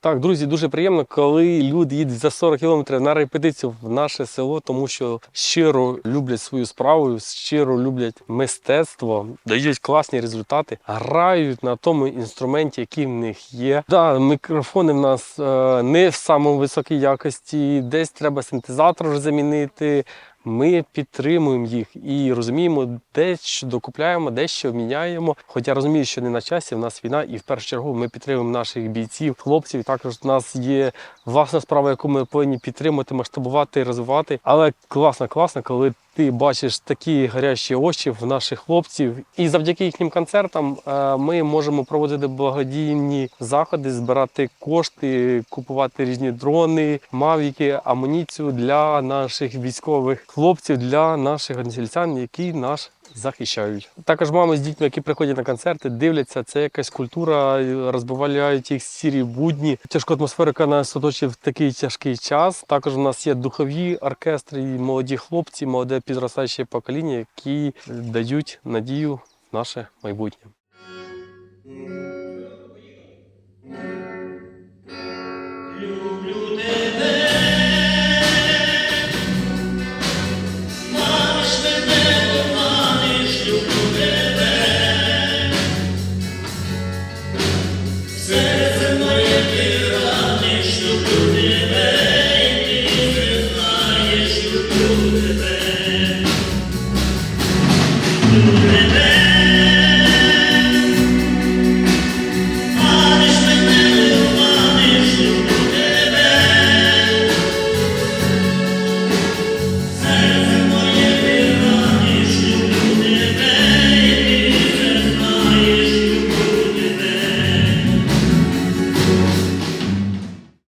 Так, друзі, дуже приємно, коли люди їдуть за 40 кілометрів на репетицію в наше село, тому що щиро люблять свою справу, щиро люблять мистецтво, дають класні результати, грають на тому інструменті, який в них є. Да, мікрофони в нас е, не в самому високій якості, десь треба синтезатор замінити. Ми підтримуємо їх і розуміємо, дещо докупляємо, дещо міняємо. Хоча розумію, що не на часі, в нас війна, і в першу чергу ми підтримуємо наших бійців, хлопців. Також у нас є власна справа, яку ми повинні підтримати, масштабувати, розвивати. Але класно, класно, коли ти бачиш такі гарячі очі в наших хлопців, і завдяки їхнім концертам е, ми можемо проводити благодійні заходи, збирати кошти, купувати різні дрони, мавіки, амуніцію для наших військових хлопців, для наших односельцян, які нас захищають. Також мами з дітьми, які приходять на концерти, дивляться, це якась культура, розбавляють їх сірі будні. Тяжку атмосферу, яка нас оточує в такий тяжкий час. Також у нас є духові оркестри, і молоді хлопці, молоде підростаюче покоління, які дають надію в наше майбутнє. Люблю тебе, Amen.